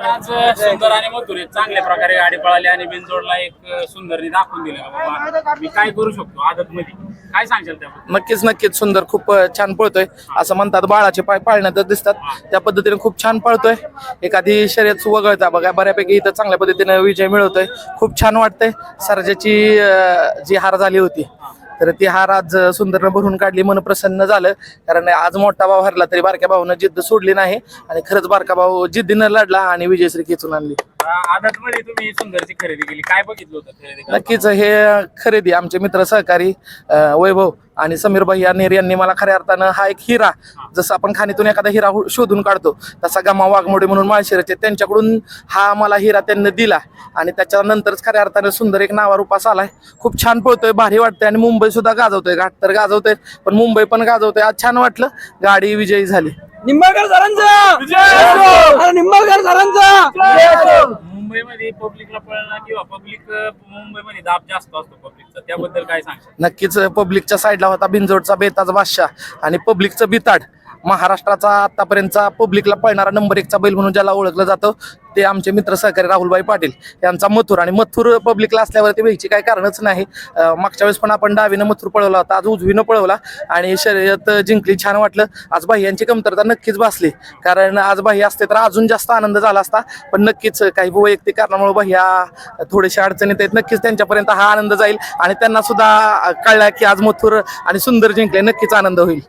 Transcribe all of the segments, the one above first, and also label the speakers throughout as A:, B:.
A: आज सुंदर आणि मथुरे चांगल्या प्रकारे गाडी पळाली आणि बिनजोडला एक सुंदरने दाखवून दिलं. बाबा मी काय करू शकतो आदत मध्ये काय सांगशाल त्याबद्दल?
B: नक्कीच नक्कीच. सुंदर खूप छान पळतोय. असं म्हणतात बाळाचे पाय पाळण्यातच दिसतात. त्या पद्धतीने खूप छान पळतोय. एखादी शर्यत वगळता बघा बऱ्यापैकी इथं चांगल्या पद्धतीने विजय मिळवतोय. खूप छान वाटतंय. सर्जाची जी हार झाली होती तर ती हार आज सुंदरनं भरून काढली मन प्रसन्न झालं. कारण आज मोठा भाव हरला तरी बारक्या भाऊनं जिद्द सोडली नाही आणि खरंच बारका भाऊ जिद्दीनं लढला आणि विजयश्री खेचून आणली.
A: मध्ये तुम्ही सुंदरची खरेदी केली. काय बघितलं होतं?
B: नक्कीच हे खरेदी आमचे मित्र सहकारी वैभव आणि समीर भैया नेर यांनी मला खऱ्या अर्थानं हा एक हिरा जसं आपण खाणीतून एखादा हिरा हु- शोधून काढतो तसा गमा वाघमोडे म्हणून माळशिराचे त्यांच्याकडून हा मला हिरा त्यांनी दिला आणि त्याच्यानंतरच खऱ्या अर्थानं सुंदर एक नावारूपास आलाय. खूप छान पळतोय भारी वाटतंय आणि मुंबई सुद्धा गाजवतोय घाट तर गाजवतोय पण मुंबई पण गाजवतोय. आज छान वाटलं गाडी विजयी झाली.
C: निंबाळकर सरांचा! अरे निंबाळकर सरांचा!
A: मुंबईमध्ये पब्लिकला पळणं किंवा पब्लिक मुंबईमध्ये दाब जास्त असतो पब्लिकचा त्याबद्दल काय सांगशाल?
B: नक्कीच पब्लिकच्या साईडला होता बिंजोडचा बेताज बादशाह आणि पब्लिकचं बिताड. महाराष्ट्राचा आतापर्यंतचा पब्लिकला पळणारा नंबर एकचा बैल म्हणून ज्याला ओळखलं जातं ते आमचे मित्र सहकारी राहुलभाई पाटील यांचा मथुर. आणि मथुर पब्लिकला असल्यावर ते व्हायची काही कारणच नाही. मागच्या वेळेस पण आपण डावीनं मथुर पळवला होता आज उजवीनं पळवला. आणि शर्यत जिंकली छान वाटलं. आज भाई यांची कमतरता नक्कीच भासली. कारण आज भाई असते तर अजून जास्त आनंद झाला असता. पण नक्कीच काही वैयक्तिक कारणामुळे बाह्या थोडेशा अडचणीत आहेत. नक्कीच त्यांच्यापर्यंत हा आनंद जाईल. आणि त्यांना सुद्धा कळला की आज मथुर आणि सुंदर जिंकले. नक्कीच आनंद होईल.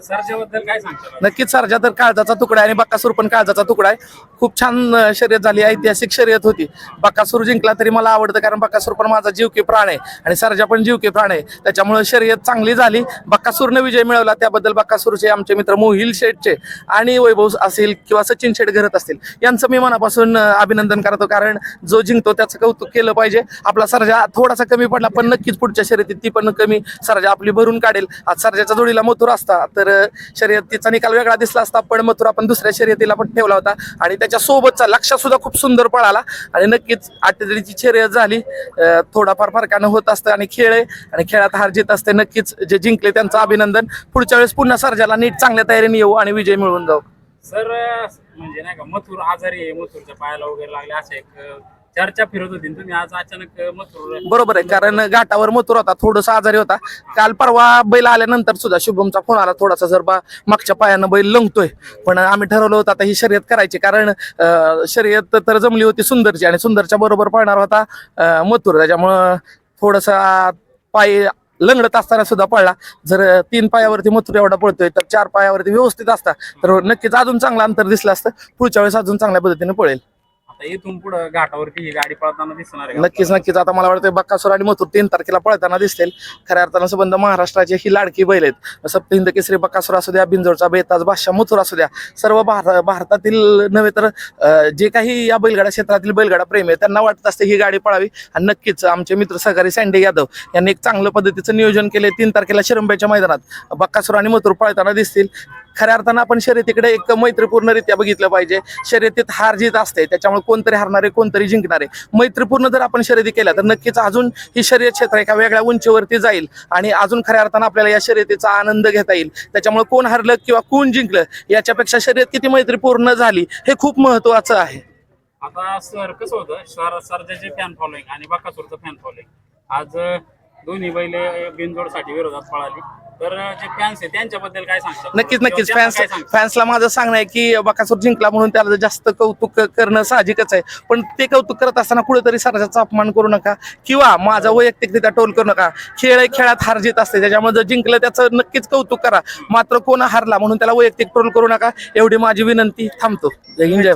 A: सरच्याबद्दल काय सांगशाल
B: नक्कीच सर्जा तर काळजाचा तुकडा आहे आणि बक्कासूर पण काळजाचा तुकडा आहे. खूप छान शर्यत झाली ऐतिहासिक शर्यत होती. बक्कासूर जिंकला तरी मला आवडतं कारण बक्कासूर पण माझा जीवकी प्राण आहे आणि सर्जा पण जीवकी प्राण आहे. त्याच्यामुळे शर्यत चांगली झाली. बक्कासूरने विजय मिळवला त्याबद्दल बक्कासूरचे आमचे मित्र मोहिल शेठचे आणि वैभव असेल किंवा सचिन शेठ घरत असतील यांचं मी मनापासून अभिनंदन करतो कारण जो जिंकतो त्याचं कौतुक केलं पाहिजे. आपला सर्जा थोडासा कमी पडला पण नक्कीच पुढच्या शर्यतीत ती पण कमी सर्जा आपली भरून काढेल. आज सरजाच्या जोडीला मथुर असता तर शर्यतीचा निकाल वेगळा दिसला असता पण मथुर आपण दुसऱ्या शर्यतीला पण ठेवला होता. आणि त्याच्या सोबतचा लक्ष सुद्धा खूप सुंदर पळाला. आणि नक्कीच आठवडीची शर्यत झाली. थोडाफार फरकानं होत असतं आणि खेळ आहे. आणि खेळात हार जीत असते. नक्कीच जे जिंकले त्यांचं अभिनंदन. पुढच्या वेळेस पुन्हा सर्जाला नीट चांगल्या तयारीने येऊ आणि विजय मिळवून जाऊ.
A: सर म्हणजे नाही का मथुर आजारी आहे. मथुरच्या पायाला वगैरे लागले असं एक चर्चा फिरत होती तुम्ही आज अचानक मथुर
B: बरोबर आहे कारण घाटावर मथुर होता थोडस आजारी होता. काल परवा बैल आल्यानंतर सुद्धा शुभमचा फोन आला थोडासा जर बा मागच्या पायानं बैल लंगतोय. पण आम्ही ठरवलं होतं आता ही शर्यत करायची कारण अं, शर्यत तर जमली होती सुंदरची आणि सुंदरच्या बरोबर पळणार होता अं, मथुर. त्याच्यामुळं थोडासा पाय लंगडत असताना सुद्धा पळला. जर तीन पायावरती मथुर एवढा पळतोय तर चार पायावरती व्यवस्थित असता. तर नक्कीच अजून चांगलं अंतर दिसलं असतं. पुढच्या वेळेस अजून चांगल्या पद्धतीने पळेल.
A: आता इथून पुढे घाटावरती ही गाडी पळताना दिसणार आहे. का?
B: नक्कीच नक्कीच. आता मला वाटतं बक्कासूर आणि मथुर तीन तारखेला पळताना दिसतील खऱ्या अर्थानं संबंध महाराष्ट्राची ही लाडकी बैल आहेत. सप्त हिंद केसरी बक्कासूर असू द्या बिंजोरचा बेताज बादशाह मथुर असू द्या. सर्व भारतातील नव्हे तर अं, जे काही या बैलगाडा क्षेत्रातील बैलगाडा प्रेमी आहे त्यांना वाटत असते ही गाडी पळावी. आणि नक्कीच आमचे मित्र सहकारी सँडे यादव यांनी एक चांगलं पद्धतीचं नियोजन केले तीन तारखेला शिरंबेच्या मैदानात बक्कासूर आणि मथुर पळताना दिसतील. खऱ्या अर्थानं आपण शर्यतीकडे एक मैत्रीपूर्णरित्या बघितलं पाहिजे. शर्यतीत हार जीत असते त्याच्यामुळे कोणतरी हारणारे कोणतरी जिंकणारे. मैत्रीपूर्ण जर आपण शर्यती केल्या तर नक्कीच अजून ही शर्यत क्षेत्र एका वेगळ्या उंचीवरती जाईल आणि अजून खऱ्या अर्थानं आपल्याला या शर्यतीचा आनंद घेता येईल. त्याच्यामुळे कोण हरलं किंवा कोण जिंकलं याच्यापेक्षा शर्यत किती मैत्रीपूर्ण झाली हे खूप महत्वाचं आहे.
A: आता सर कसं होतं सर सरजाचे फॅन फॉलोईंग आणि बाकासूरचं फॅन फॉलोईंग आज दोन्ही बैल बिनजोडसाठी विरोधात पळाली. तर अं, जे फॅन्स आहे त्यांच्याबद्दल काय सांगतात
B: नक्कीच नक्कीच. फॅन्स? फॅन्सला माझं सांगणं आहे की बकासूर जिंकला म्हणून त्याला जास्त कौतुक करणं साहजिकच आहे. पण ते कौतुक करत असताना कुठेतरी सरजाचा अपमान करू नका किंवा माझा वैयक्तिकरित्या टोल करू नका. खेळ खेळात हार जीत असते. त्याच्यामुळे जर जिंकलं त्याचं नक्कीच कौतुक करा. मात्र कोण हारला म्हणून त्याला वैयक्तिक ट्रोल करू नका. एवढी माझी विनंती. थांबतो. जय हिंद जय